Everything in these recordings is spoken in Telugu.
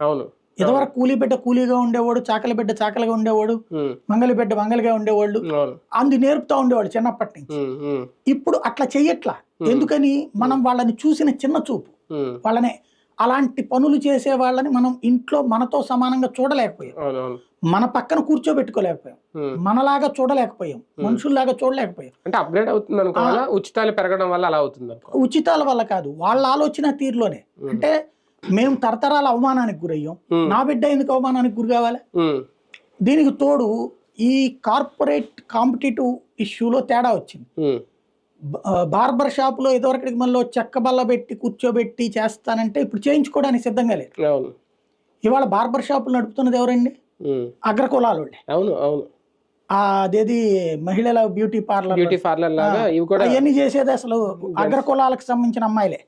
అవును. ఇదివరకు కూలీ బిడ్డ కూలీగా ఉండేవాడు చాకలి బిడ్డ చాకలిగా ఉండేవాడు మంగలి బిడ్డ మంగలిగా ఉండేవాళ్ళు. అందు నేర్పుతా ఉండేవాడు చిన్నప్పటి నుంచి. ఇప్పుడు అట్లా చెయ్యట్లా. ఎందుకని? మనం వాళ్ళని చూసిన చిన్న చూపు. వాళ్ళని అలాంటి పనులు చేసే వాళ్ళని మనం ఇంట్లో మనతో సమానంగా చూడలేకపోయాం. మన పక్కన కూర్చోబెట్టుకోలేకపోయాం. మనలాగా చూడలేకపోయాం. మనుషుల్లాగా చూడలేకపోయాం. అంటే అప్గ్రేడ్ అవుతుంది అనుకోవాలా? ఉచితాలు పెరగడం వల్ల అలా అవుతుంది ఉచితాల వల్ల కాదు. వాళ్ళ ఆలోచన తీరులోనే. అంటే మేము తరతరాల అవమానానికి గురయ్యాం. నా బిడ్డ ఎందుకు అవమానానికి గురి కావాలి? దీనికి తోడు ఈ కార్పొరేట్ కాంపిటేటివ్ ఇష్యూలో తేడా వచ్చింది. బార్బర్ షాపులో ఇదివరకటికి మళ్ళీ చెక్క బల్ల పెట్టి కూర్చోబెట్టి చేస్తానంటే ఇప్పుడు చేయించుకోవడానికి సిద్ధంగా అవును. ఇవాళ బార్బర్ షాపులు నడుపుతున్నది ఎవరండి? అగ్రకులాలు అవును అవును. అదేది మహిళల బ్యూటీ పార్లర్ బ్యూటీ పార్లర్ లాగా ఇవి కూడా అవన్నీ చేసేది అసలు అగ్రకులాలకు సంబంధించిన అమ్మాయిలే.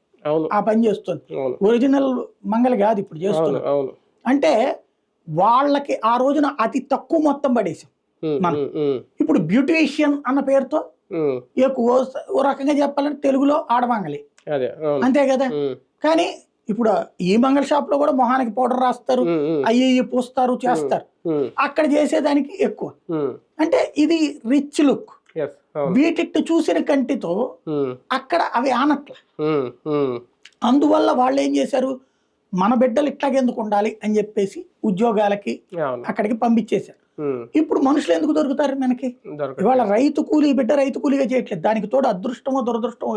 ఆ పని చేస్తుంది. ఒరిజినల్ మంగళ కాదు ఇప్పుడు అవును అంటే వాళ్ళకి ఆ రోజున అతి తక్కువ మొత్తం పడేసాం మనం. ఇప్పుడు బ్యూటీషియన్ అన్న పేరుతో ఎక్కువ ఓ రకంగా చెప్పాలంటే తెలుగులో ఆడమంగలి అంతే కదా? కానీ ఇప్పుడు ఈ మంగళ షాప్లో కూడా మొహానికి పౌడర్ రాస్తారు అయ్యి ఇయ్యి పూస్తారు చేస్తారు. అక్కడ చేసేదానికి ఎక్కువ. అంటే ఇది రిచ్ లుక్ వీటిని చూసిన కంటితో ఉమ్, అక్కడ అవి ఆనట్ల. ఉమ్, ఉమ్, అందువల్ల వాళ్ళు ఏం చేశారు? మన బిడ్డలు ఇట్లాగెందుకు ఉండాలి అని చెప్పేసి ఉద్యోగాలకి అక్కడికి పంపించేశారు. ఇప్పుడు మనుషులు ఎందుకు దొరుకుతారు మనకి? ఇవాళ రైతు కూలీ బిడ్డ రైతు కూలీగా చేయట్లేదు. దానికి తోడు అదృష్టమో దురదృష్టమో